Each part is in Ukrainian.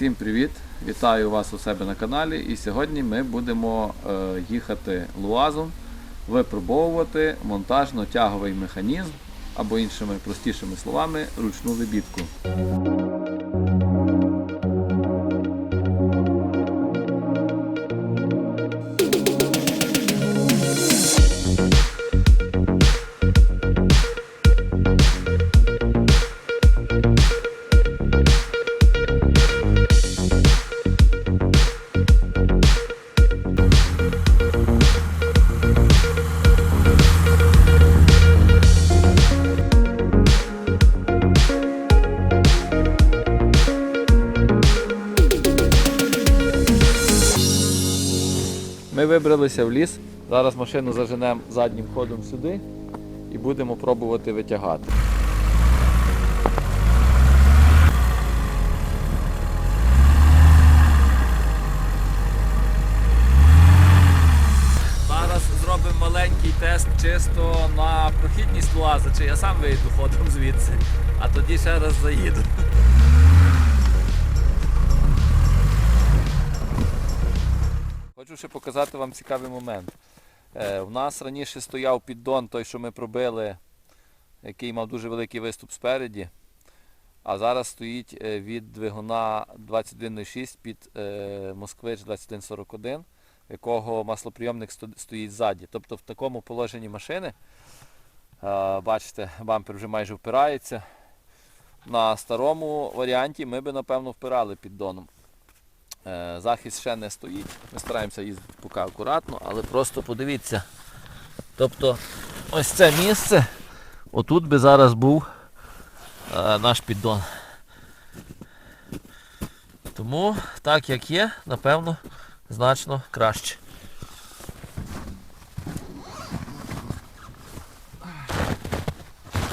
Всім привіт! Вітаю вас у себе на каналі. І сьогодні ми будемо е, їхати луазом, випробовувати монтажно-тяговий механізм, або іншими простішими словами, ручну лебідку. Вибралися в ліс. Зараз машину заженемо заднім ходом сюди і будемо пробувати витягати. Зараз зробимо маленький тест чисто на прохідність луаза, чи я сам вийду ходом звідси, а тоді ще раз заїду. Хочу ще показати вам цікавий момент. Е, у нас раніше стояв піддон, той, що ми пробили, який мав дуже великий виступ спереді. А зараз стоїть е, від двигуна 2106 під е, Москвич 2141, якого маслоприйомник стоїть ззаді. Тобто в такому положенні машини, е, бачите, бампер вже майже впирається. На старому варіанті ми би, напевно, впирали піддоном. Е, Захист ще не стоїть. Ми стараємося їздити поки акуратно, але просто подивіться. Тобто ось це місце, отут би зараз був е, наш піддон. Тому так як є, напевно, значно краще.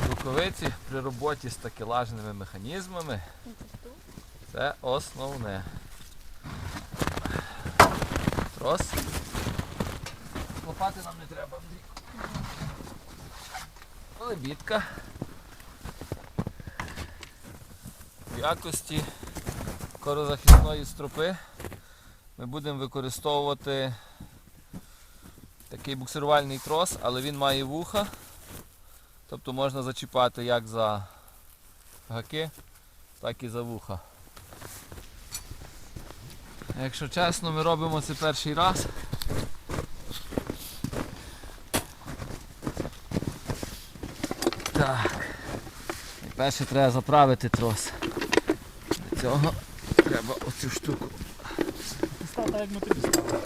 Рукавиці при роботі з такелажними механізмами це основне. Трос. Лопати нам не треба, Андрій. Лебідка. В якості корозахисної стропи ми будемо використовувати такий буксирувальний трос, але він має вуха. Тобто можна зачіпати як за гаки, так і за вуха. Якщо чесно, ми робимо це перший раз. Так. І перше треба заправити трос. Для цього треба оцю штуку. Став так, як ми тобі ставили.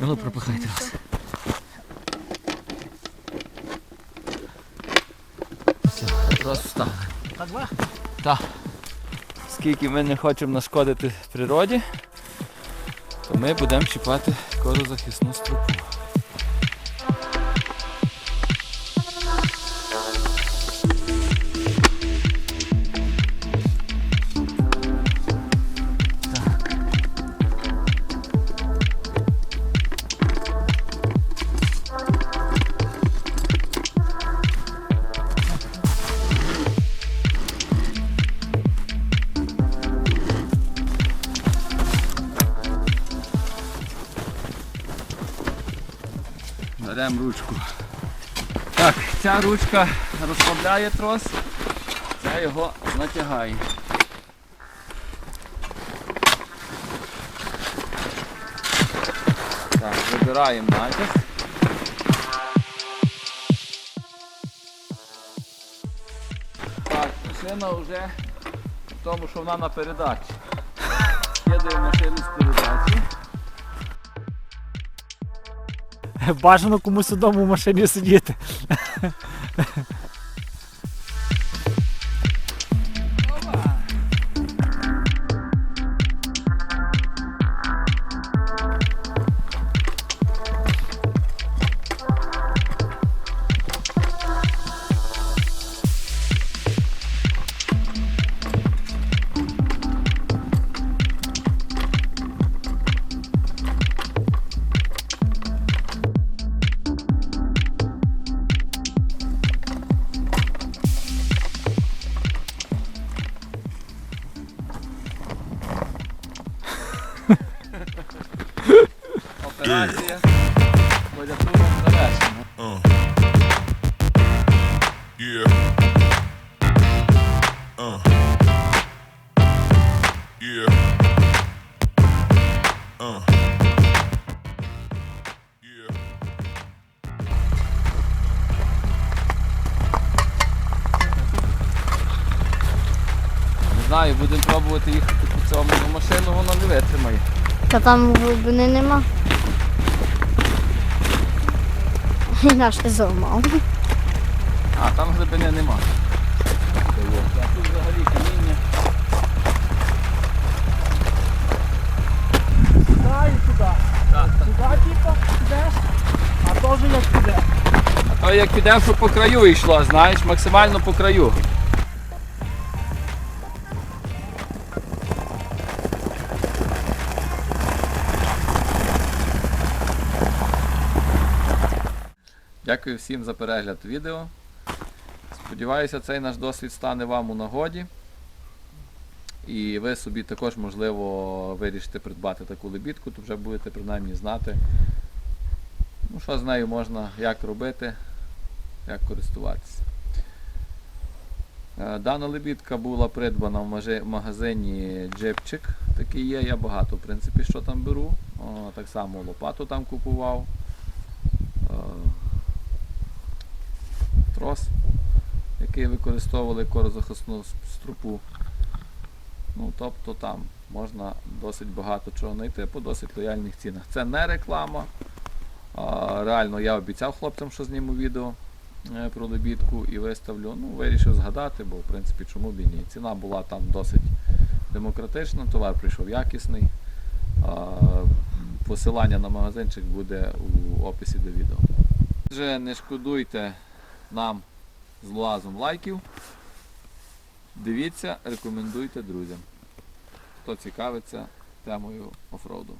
Ну, пропихай трос. Трос вставили. Так два? Так. Скільки ми не хочемо нашкодити природі, то ми будемо чіпати корозахисну стропу. Беремо ручку. Так, ця ручка розслабляє трос, ця його натягає. Так, вибираємо натяг. Так, машина вже в тому, що вона на передачі. Їде машину з передачі. Бажано комусь одному в машині сидіти. Комбінація. Клавіатура. Uh. Yeah. Uh. Yeah. Не знаю, будемо пробувати їхати по цьому, але машину вона не витримає. Та там глибини нема. Наш ти зламав. А, там глибини нема. А тут взагалі каміння. Сюди. Сюди, типу, йдеш, а теж як піде. А то як підемо, що по краю йшло, знаєш, максимально по краю. Дякую всім за перегляд відео. Сподіваюся, цей наш досвід стане вам у нагоді. І ви собі також, можливо, вирішите придбати таку лебідку, то вже будете принаймні знати, ну, що з нею можна, як робити, як користуватися. Е, Дана лебідка була придбана в магазині Джепчик. Такий є, я багато в принципі, що там беру. О, так само лопату там купував. Е, Трос, який використовували корозахисну струпу. Ну, тобто там можна досить багато чого знайти по досить лояльних цінах. Це не реклама. А, реально я обіцяв хлопцям, що зніму відео е, про лебідку і виставлю. Ну, вирішив згадати, бо в принципі чому б і ні. Ціна була там досить демократична, товар прийшов якісний. А, посилання на магазинчик буде у описі до відео. Отже, не шкодуйте нам з лазом лайків. Дивіться, рекомендуйте друзям. Хто цікавиться темою офроуду.